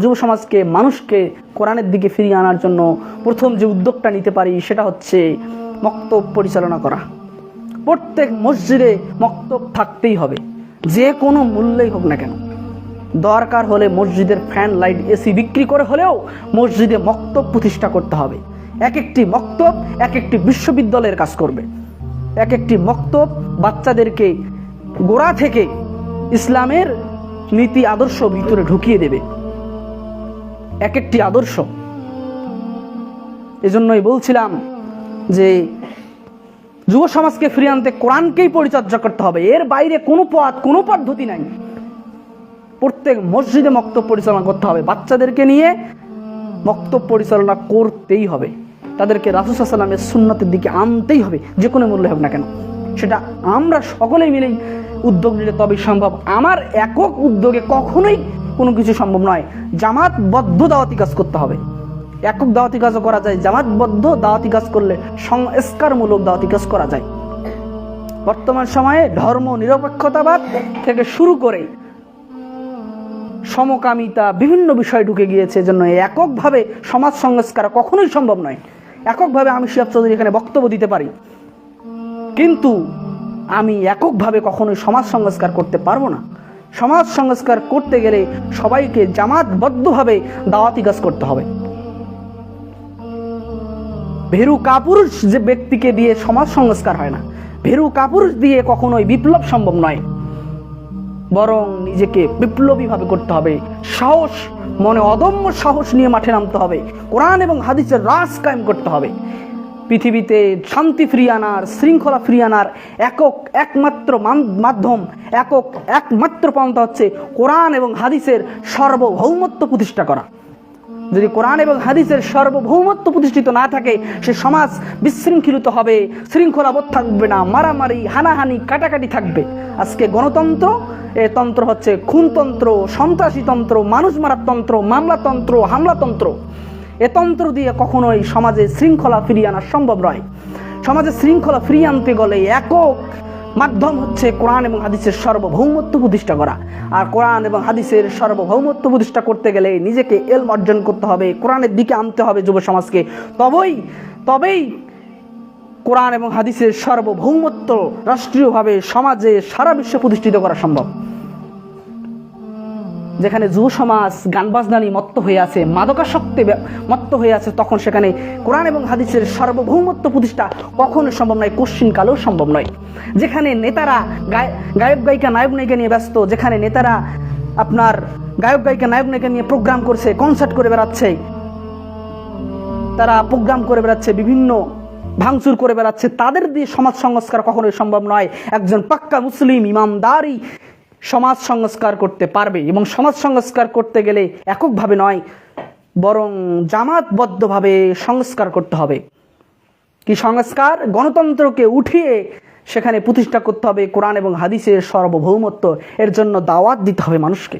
যুব সমাজকে, মানুষকে কোরআনের দিকে ফিরিয়ে আনার জন্য প্রথম যে উদ্যোগটা নিতে পারি সেটা হচ্ছে মক্তব পরিচালনা করা। প্রত্যেক মসজিদে মক্তব থাকতেই হবে। যে কোনো মূল্যেই হোক না কেন। দরকার হলে মসজিদের ফ্যান, লাইট, এসি বিক্রি করে হলেও মসজিদে মক্তব প্রতিষ্ঠা করতে হবে। এক একটি মক্তব এক একটি বিশ্ববিদ্যালয়ের কাজ করবে। এক একটি মক্তব বাচ্চাদেরকে গোড়া থেকে ইসলামের নীতি, আদর্শ ভিতরে ঢুকিয়ে দেবে। এক একটি আদর্শ। এজন্যই বলছিলাম যে যুব সমাজকে ফিরিয়ে আনতে কোরআনকেই পরিচর্যা করতে হবে। এর বাইরে কোনো পথ, কোনো পদ্ধতি নাই। প্রত্যেক মসজিদে মক্তব পরিচালনা করতে হবে। বাচ্চাদেরকে নিয়ে মক্তব পরিচালনা করতেই হবে। তাদেরকে রাসুসাল্লামের সুন্নতের দিকে আনতেই হবে, যে কোনো মূল্য হোক না কেন। সেটা আমরা সকলেই মিলেই উদ্যোগ নিলে তবেই সম্ভব। আমার একক উদ্যোগে কখনোই কোনো কিছু সম্ভব নয়। জামাতবদ্ধ দাওয়াতি কাজ করতে হবে। একক দাওয়াতি কাজও করা যায়। জামাতবদ্ধ দাওয়াতি কাজ করলে সংস্কারমূলক দাওয়াতি কাজ করা যায়। বর্তমান সময়ে ধর্ম নিরপেক্ষতাবাদ থেকে শুরু করে সমকামিতা বিভিন্ন বিষয় ঢুকে গিয়েছে জন্য এককভাবে সমাজ সংস্কার কখনোই সম্ভব নয়। এককভাবে আমি শিয়াব চৌধুরী এখানে বক্তব্য দিতে পারি। কিন্তু আমি এককভাবে কখনোই সমাজ সংস্কার করতে পারব না। সমাজ সংস্কার করতে গেলে সবাইকে জামাতবদ্ধভাবে দাওয়াতি কাজ করতে হবে। ভেরু কাপুরুষ যে ব্যক্তিকে দিয়ে সমাজ সংস্কার হয় না, ভেরু কাপুরুষ দিয়ে কখনোই বিপ্লব সম্ভব নয়। বরং নিজেকে বিপ্লবীভাবে করতে হবে। সাহস, মনে অদম্য সাহস নিয়ে মাঠে নামতে হবে। কোরআন এবং হাদিসের রাস কায়েম করতে হবে। পৃথিবীতে শান্তি ফিরিয়ে আনার, শৃঙ্খলা ফিরিয়ে আনার একক, একমাত্র মাধ্যম, একক, একমাত্র পন্থা হচ্ছে কোরআন এবং হাদিসের সর্বভৌমত্ব প্রতিষ্ঠা করা। যদি কোরআন এবং হাদিসের সার্বভৌমত্ব প্রতিষ্ঠিত না থাকে, সে সমাজ বিশৃঙ্খলিত হবে, শৃঙ্খলাবোধ থাকবে না, মারামারি, হানাহানি, কাটাকাটি থাকবে। আজকে গণতন্ত্র, এ তন্ত্র হচ্ছে খুনতন্ত্র সন্ত্রাসীতন্ত্র মানুষ মারার তন্ত্র মামলাতন্ত্র হামলাতন্ত্র এ তন্ত্র দিয়ে কখনোই সমাজে শৃঙ্খলা ফিরিয়ে আনা সম্ভব নয়। সমাজে শৃঙ্খলা ফিরিয়ে আনতে গেলে একক মাধ্যম হচ্ছে কোরআন এবং হাদিসের সার্বভৌমত্ব প্রতিষ্ঠা করা। আর কোরআন এবং হাদিসের সার্বভৌমত্ব প্রতিষ্ঠা করতে গেলে নিজেকে এলম অর্জন করতে হবে, কোরআনের দিকে আনতে হবে যুব সমাজকে। তবেই তবেই কোরআন এবং হাদিসের সার্বভৌমত্ব রাষ্ট্রীয়ভাবে সমাজে সারা বিশ্বে প্রতিষ্ঠিত করা সম্ভব। যেখানে যুব সমাজ গান বাজনানি মত্ত হয়ে আছে, মাদকাসক্তে মত্ত হয়ে আছে, তখন সেখানে কোরআন এবং হাদিসের সার্বভৌমত্ব প্রতিষ্ঠা কখনো সম্ভব নয়, কোশ্চিন কালেও সম্ভব নয়। যেখানে নেতারা গায়- গায়ক, গায়িকা, নায়ক, নায়িকা নিয়ে ব্যস্ত, যেখানে নেতারা আপনার গায়ক, গায়িকা, নায়ক, নায়িকা নিয়ে প্রোগ্রাম করছে, কনসার্ট করে বেড়াচ্ছে, তারা প্রোগ্রাম করে বেড়াচ্ছে, বিভিন্ন ভাঙচুর করে বেড়াচ্ছে, তাদের দিয়ে সমাজ সংস্কার কখনোই সম্ভব নয়। একজন পাক্কা মুসলিম ইমামদারই সমাজ সংস্কার করতে পারবে এবং সমাজ সংস্কার করতে গেলে এককভাবে নয়, বরং জামাতবদ্ধভাবে সংস্কার করতে হবে। কি সংস্কার? গণতন্ত্রকে উঠিয়ে সেখানে প্রতিষ্ঠা করতে হবে কোরআন এবং হাদিসের সর্বভৌমত্ব। এর জন্য দাওয়াত দিতে হবে মানুষকে।